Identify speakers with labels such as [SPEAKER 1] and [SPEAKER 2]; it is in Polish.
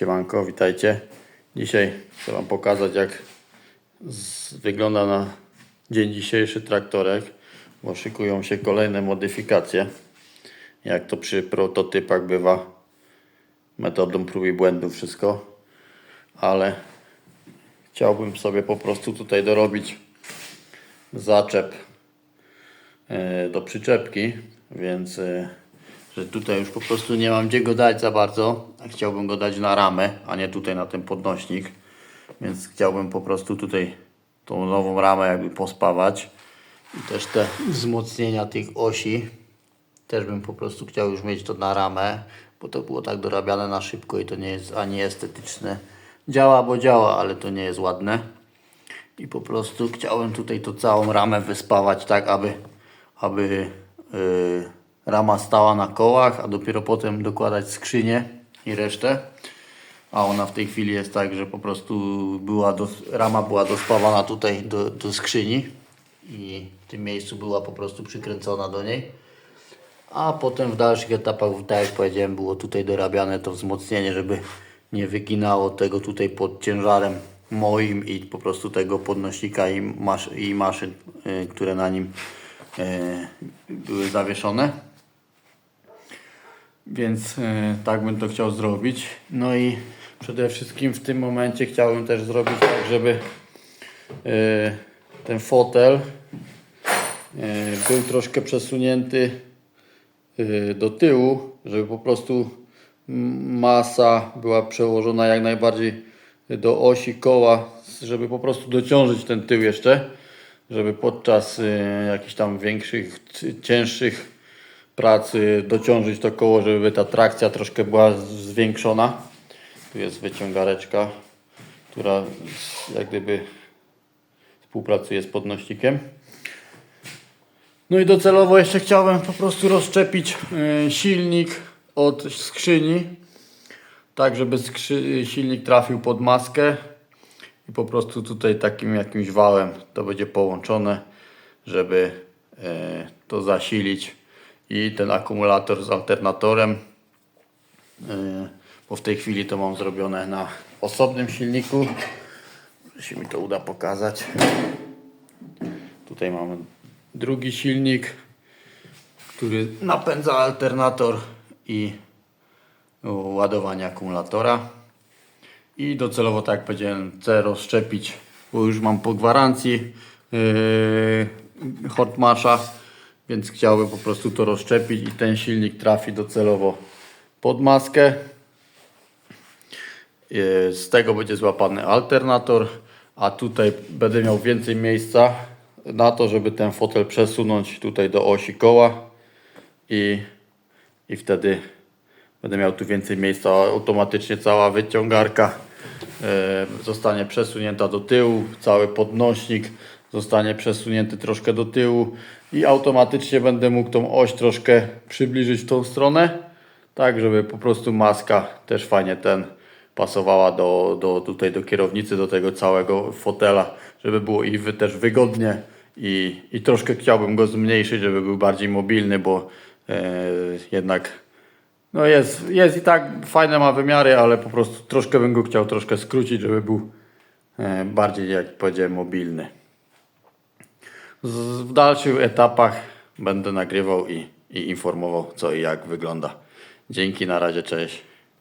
[SPEAKER 1] Siemanko, witajcie. Dzisiaj chcę Wam pokazać jak z, wygląda na dzień dzisiejszy traktorek, bo szykują się kolejne modyfikacje. Jak to przy prototypach bywa, metodą prób i błędów wszystko, ale chciałbym sobie po prostu tutaj dorobić zaczep e, do przyczepki, więc e, że tutaj już po prostu nie mam gdzie go dać za bardzo. Chciałbym go dać na ramę, a nie tutaj na ten podnośnik. Więc chciałbym po prostu tutaj tą nową ramę jakby pospawać. I też te wzmocnienia tych osi. Też bym po prostu chciał już mieć to na ramę, bo to było tak dorabiane na szybko i to nie jest ani estetyczne. Działa, bo działa, ale to nie jest ładne. I po prostu chciałem tutaj tą całą ramę wyspawać tak, aby, aby yy, rama stała na kołach, a dopiero potem dokładać skrzynię i resztę. A ona w tej chwili jest tak, że po prostu była dos, rama była dospawana tutaj do, do skrzyni i w tym miejscu była po prostu przykręcona do niej. A potem w dalszych etapach, tak jak powiedziałem, było tutaj dorabiane to wzmocnienie, żeby nie wyginało tego tutaj pod ciężarem moim i po prostu tego podnośnika i, masz, i maszyn, y, które na nim y, były zawieszone. Więc y, tak bym to chciał zrobić. No i przede wszystkim w tym momencie chciałbym też zrobić tak, żeby y, ten fotel y, był troszkę przesunięty do tyłu, żeby po prostu masa była przełożona jak najbardziej do osi koła, żeby po prostu dociążyć ten tył jeszcze, żeby podczas jakichś tam większych, cięższych prac y, dociążyć to koło, żeby ta trakcja troszkę była zwiększona. Tu jest wyciągareczka, która jak gdyby współpracuje z podnośnikiem. No i docelowo jeszcze chciałem po prostu rozszczepić y, silnik od skrzyni, tak żeby silnik trafił pod maskę i po prostu tutaj takim jakimś wałem to będzie połączone, żeby y, to zasilić i ten akumulator z alternatorem, y, bo w tej chwili to mam zrobione na osobnym silniku, jeśli mi to uda pokazać. Tutaj mamy drugi silnik, który napędza alternator i ładowanie akumulatora. I docelowo, tak jak powiedziałem, chcę rozszczepić, bo już mam po gwarancji yy, Hortmasza, więc chciałbym po prostu to rozszczepić i ten silnik trafi docelowo pod maskę. Yy, Z tego będzie złapany alternator, a tutaj będę miał więcej miejsca na to, żeby ten fotel przesunąć tutaj do osi koła i, i wtedy będę miał tu więcej miejsca. Automatycznie cała wyciągarka e, zostanie przesunięta do tyłu, cały podnośnik zostanie przesunięty troszkę do tyłu i automatycznie będę mógł tą oś troszkę przybliżyć w tą stronę, tak żeby po prostu maska też fajnie ten pasowała do, do tutaj do kierownicy, do tego całego fotela, żeby było i wy, też wygodnie i, i troszkę chciałbym go zmniejszyć, żeby był bardziej mobilny, bo e, jednak no jest, jest i tak fajne ma wymiary, ale po prostu troszkę bym go chciał troszkę skrócić, żeby był e, bardziej, jak powiedziałem, mobilny. W dalszych etapach będę nagrywał i, i informował co i jak wygląda. Dzięki, na razie, cześć.